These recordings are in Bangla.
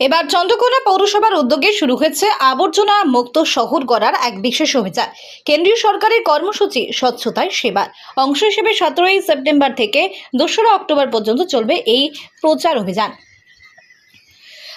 এবার চন্দ্রকোনা পৌরসভার উদ্যোগে শুরু হয়েছে আবর্জনা মুক্ত শহর গড়ার এক বিশেষ অভিযান। কেন্দ্রীয় সরকারের কর্মসূচি স্বচ্ছতায় সেবার। অংশ হিসেবে সতেরোই সেপ্টেম্বর থেকে দোসরা অক্টোবর পর্যন্ত চলবে এই প্রচার অভিযান।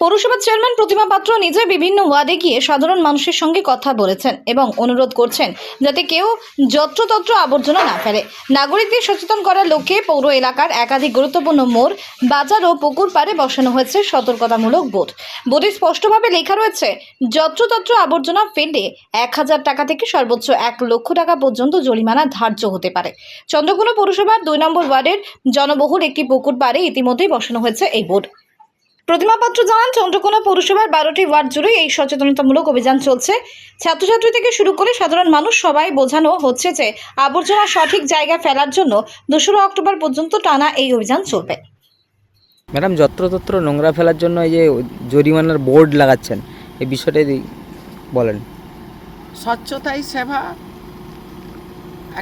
পৌরসভার চেয়ারম্যান প্রতিমা পাত্র নিজে বিভিন্ন ওয়ার্ডে গিয়ে সাধারণ মানুষের সঙ্গে কথা বলেছেন এবং অনুরোধ করছেন যাতে কেউ যত্রতত্র আবর্জনা না ফেলে। নাগরিকদের সচেতন করার লক্ষ্যে পৌর এলাকার একাধিক গুরুত্বপূর্ণ মোড়, বাজার ও পুকুর পাড়ে বসানো হয়েছে সতর্কতামূলক বোর্ড। বোর্ডে স্পষ্টভাবে লেখা রয়েছে, যত্রতত্র আবর্জনা ফেললে এক হাজার টাকা থেকে সর্বোচ্চ এক লক্ষ টাকা পর্যন্ত জরিমানা ধার্য হতে পারে। চন্দ্রকোনা পৌরসভার দুই নম্বর ওয়ার্ডের জনবহুল একটি পুকুর পাড়ে ইতিমধ্যেই বসানো হয়েছে এই বোর্ড। প্রতিমা পাত্র জানান চন্দ্রকোনা পৌরসভার বারোটি ওয়ার্ড জুড়ে এই সচেতনতামূলক অভিযান চলছে। ছাত্রছাত্রী থেকে শুরু করে সাধারণ মানুষ সবাই বোঝানো হচ্ছে যে আবর্জনা সঠিক জায়গা ফেলার জন্য দোসরা অক্টোবর পর্যন্ত টানা এই অভিযান চলবে। ম্যাডাম যত্রতত্র নোংরা ফেলার জন্য এই যে জরিমানার বোর্ড লাগাচ্ছেন এই বিষয়টা যদি বলেন। স্বচ্ছতাই সেবা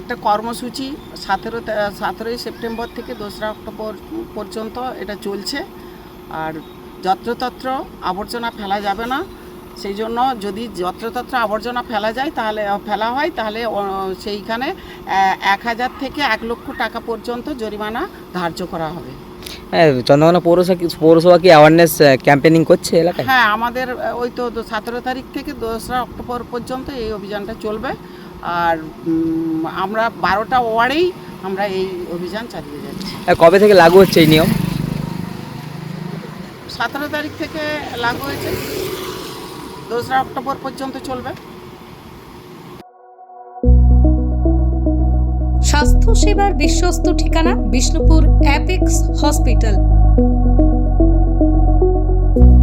একটা কর্মসূচি সতেরো সতেরোই সেপ্টেম্বর থেকে দোসরা অক্টোবর পর্যন্ত এটা চলছে। আর যত্রতত্র আবর্জনা ফেলা যাবে না। সেই জন্য যদি যত্রতত্র আবর্জনা ফেলা যায় তাহলে ফেলা হয় তাহলে সেইখানে এক হাজার থেকে এক লক্ষ টাকা পর্যন্ত জরিমানা ধার্য করা হবে। হ্যাঁ চন্দ্রকোনা পৌরসভা কি পৌরসভা কি অ্যাওয়ারনেস ক্যাম্পেনিং করছে এলাকায়? হ্যাঁ আমাদের ওই তো সতেরো তারিখ থেকে দোসরা অক্টোবর পর্যন্ত এই অভিযানটা চলবে। আর আমরা বারোটা ওয়ার্ডেই আমরা এই অভিযান চালিয়ে যাচ্ছি। কবে থেকে লাগু হচ্ছে এই নিয়ম? সতেরো তারিখ থেকে লাগু হয়েছে। দোসরা অক্টোবর পর্যন্ত চলবে। স্বাস্থ্যসেবার বিশ্বস্ত ঠিকানা Bishnupur apex hospital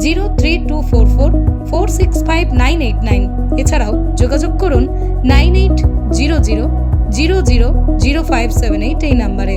zero three two four four four six five nine eight nine. এছাড়াও যোগাযোগ করুন nine eight zero zero zero zero zero five seven eight এই নাম্বারে।